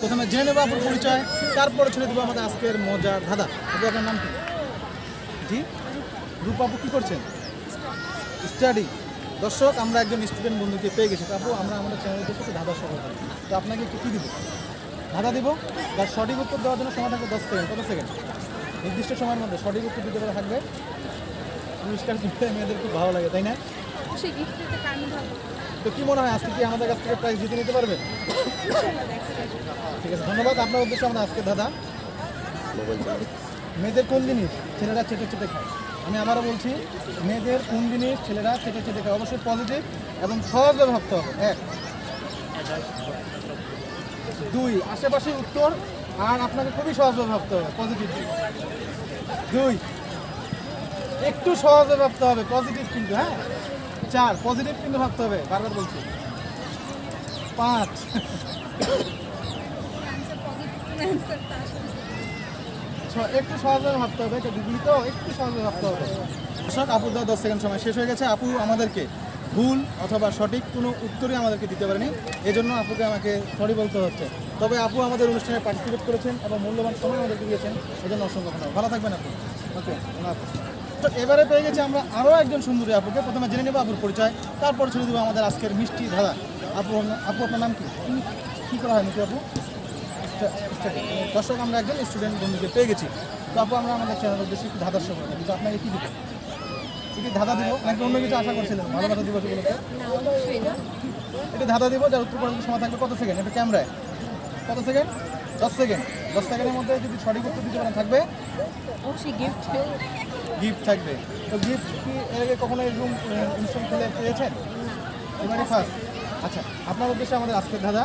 প্রথমে জেনে নেব আপনার পরিচয়, তারপরে ছেড়ে দেবো আমাদের আজকের মজার ধাঁধা। আপু, আপনার নাম কি? জি? রূপা আপু, কী করছেন? স্টাডি। দর্শক, আমরা একজন স্টুডেন্ট বন্ধুকে পেয়ে গেছি। আপু, আমরা আমাদের চ্যানেলের সাথে ধাঁধা করি। তো আপনাকে একটু কী দিব? ধাঁধা দিব? তার সঠিক উত্তর দেওয়ার জন্য সময় থাকবে দশ সেকেন্ড। কত সেকেন্ড? নির্দিষ্ট সময়ের মধ্যে সঠিক উত্তর দিতে পারে থাকবে। পুরস্কার কিনতে মেয়েদের খুব ভালো লাগে, তাই না? তো কি মনে হয়, আজকে কি আমাদের কাছ থেকে প্রাইজ জিতে নিতে পারবে? ঠিক আছে, ধন্যবাদ। আপনার উদ্দেশ্যে আমরা আজকে দাদা মেয়েদের কোন জিনিস ছেলেরা চেটে চেটে খায়? আমি আবারও বলছি, মেয়েদের কোন জিনিস ছেলেরা চেটে চেটে খায়? অবশ্যই পজিটিভ এবং সহজভাবে ভাবতে হবে। এক। দুই আশেপাশে উত্তর আর আপনাকে খুবই সহজভাবে ভাবতে হবে পজিটিভ দুই, একটু সহজে ভাবতে হবে পজিটিভ কিন্তু হ্যাঁ? চার পজিটিভ কিন্তু ভাবতে হবে, বারবার বলছি। পাঁচ। একটু সহজে ভাবতে হবে এটা দিদি তো, একটু সহজে ভাবতে হবে। দর্শক আপুর দেওয়া দশ সেকেন্ড সময় শেষ হয়ে গেছে। আপু, আমাদেরকে ভুল অথবা সঠিক কোনো উত্তরই আমাদেরকে দিতে পারেনি। এজন্য আপুকে আমাকে সরি বলতে হচ্ছে। তবে আপু আমাদের অনুষ্ঠানে পার্টিসিপেট করেছেন এবং মূল্যবান সময় আমাদেরকে দিয়েছেন। এজন্য অসংখ্য ভালো থাকবেন আপু। ওকে তো এবারে পেয়ে গেছি আমরা আরও একজন সুন্দরী আপুকে। প্রথমে জেনে নেব আপুর পরিচয় তারপর ছেড়ে দেবো আমাদের আজকের মিষ্টি ধারা আপু আপু আপনার নাম কি? কী করা হয় মিষ্টি আপু? দর্শক আমরা একজন স্টুডেন্ট বন্ধুকে পেয়ে গেছি। তো আপু আমরা আমাদের চ্যানেল উদ্দেশ্যে একটু ধাঁধার সময় কিন্তু আপনাকে কী দিব? কি ধাঁধা দিব নাকি অন্য কিছু আশা করছিলেন? উপলক্ষে না অবশ্যই এটা ধাঁধা দিব যার উত্তর পর্যন্ত সময় থাকবে কত সেকেন্ড এটা ক্যামেরায় কত সেকেন্ড দশ সেকেন্ড দশ সেকেন্ডের মধ্যে যদি সঠিক উত্তর দিতে পারেন থাকবে? গিফট গিফট থাকবে। তো গিফট কি এর আগে কখনো এরকম অনুষ্ঠান খেলে পেয়েছেন? এবারে ফার্স্ট আচ্ছা আপনার উদ্দেশ্যে আমাদের আজকের দাদা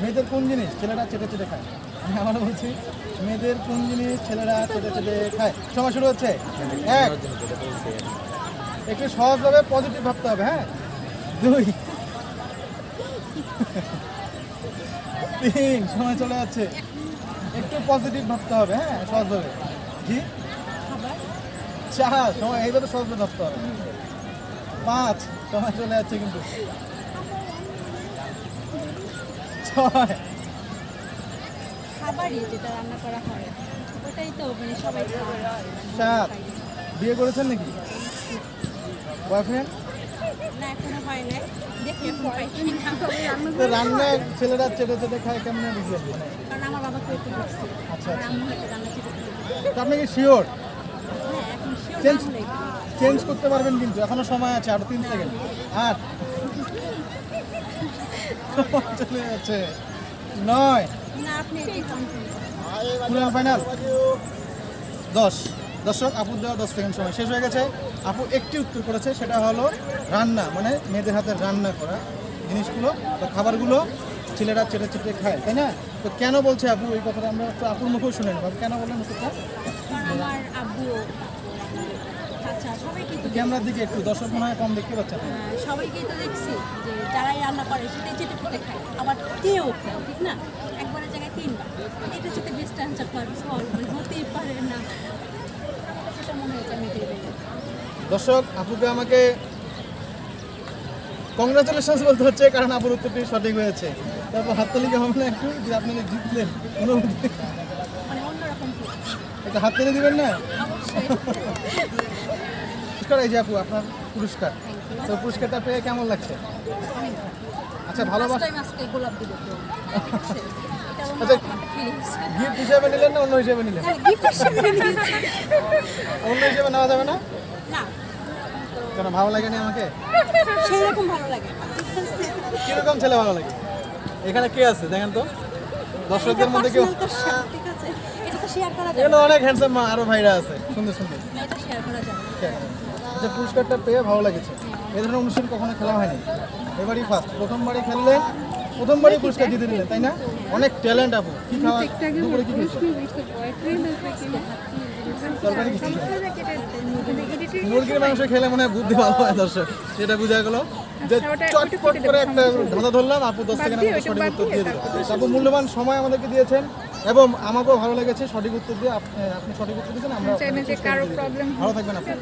মেয়েদের কোন জিনিস ছেলেরা চেটে চেটে খায়? আমি আবার বলছি, মেয়েদের কোন জিনিস ছেলেরা চেটে চেটে খায়? সময় শুরু হচ্ছে। এক, একটু সহজভাবে পজিটিভ ভাবতে হবে হ্যাঁ? দুই, তিন, সময় চলে যাচ্ছে। একটু পজিটিভ ভাবতে হবে হ্যাঁ? সহজভাবে। খাবার চার সময় এইভাবে হবে। পাঁচ সময় চলে যাচ্ছে কিন্তু। ছয়। খাবারই যেটা রান্না করা হয় ওটাই তো মানে সবাই সাত। বিয়ে করেছেন নাকি? বয়ফ্রেন্ড? না এখনও হয় নাই। দেখি এখন পাই কি না। তো রান্না ছেলেরা চেটে চেটে খায় কেমন বুঝলেন? মানে কারণ আমার আচ্ছা আচ্ছা। রান্না আপনি কি শিওর চেঞ্জ চেঞ্জ করতে পারবেন কিন্তু এখনও সময় আছে আরও তিন সেকেন্ড আট। চলে যাচ্ছে। নয়। ফাইনাল দশ। দর্শক আপুর দেওয়া দশ সেকেন্ড সময় শেষ হয়ে গেছে। আপু একটি উত্তর করেছে সেটা হলো রান্না মানে মেয়েদের হাতে রান্না করা জিনিসগুলো খাবারগুলো ছেলেরা চেটে চেটে খায় তাই না? তো কেন বলছে আপু? এই কথাটা আমরা একটু আপুর মুখেও শুনে নেব। কেন বললেন আমার আব্বু আচ্ছা ক্যামেরার দিকে একটু দর্শক মনে হয় কম দেখতে পাচ্ছেন আহ, সবাইকেই তো দেখছি যে যারাই রান্না করে সেটাই চেটে চেটে খায় আবার তেও খায় ঠিক না? একবারের জায়গায় তিনবার। এটা চেটে বেস্ট আনসার পারবে মানে হতেই পারে না। সেটা মনে হয়েছে আমি দর্শক আপুকে আমাকে কংগ্রাচুলেশনস বলতে হচ্ছে কারণ আপুর উত্তরটি সঠিক হয়েছে। তারপর হাততালি কেমন না একটু যে আপনি জিতলেন অনুভূতি মানে feel। একটা দিবেন না? পুরস্কার এই যে আপু আপনার পুরস্কার। তো পুরস্কারটা পেয়ে কেমন লাগছে? আচ্ছা ভালোবাসা আজকে গোলাপ দিল আচ্ছা। গিফট হিসেবে নিলেন না অন্য হিসেবে নিলেন? নিয়েছি। অন্য হিসেবে নেওয়া যাবে না। কেন ভালো লাগেনি আমাকে? সেই রকম ভালো লাগে। কীরকম ছেলে ভালো লাগে? এখানে কে আছে দেখেন তো? দর্শকদের মধ্যে কেউ ঠিক আছে। এটা তো শেয়ার করা যাবে। অনেক হ্যান্ডসাম আরও ভাইরা আছে। সুন্দর সুন্দর এটা শেয়ার করা যাবে যে পুরস্কারটা পেয়ে ভালো লেগেছে। এ ধরনের অনুষ্ঠান কখনো খেলা হয়নি। এবারই ফার্স্ট প্রথমবারই খেললেন প্রথমবারই পুরস্কার জিতে নিলেন তাই না? অনেক ট্যালেন্ট আপু। কি খাওয়া দুপুরে কি খেয়েছো? মুরগির মাংস খেলে মনে হয় বুদ্ধি ভালো হয় দর্শক সেটা বোঝা গেল। যে চটপট করে একটা ধাঁধা ধরলাম আপু দশ থেকে আমাকে সঠিক উত্তর দিয়ে দিল আপু মূল্যবান সময় আমাদেরকে দিয়েছেন এবং আমাকেও ভালো লেগেছে সঠিক উত্তর দিয়ে আপ- আপনি সঠিক উত্তর দিয়েছেন আমরা ভালো থাকবেন আপনি।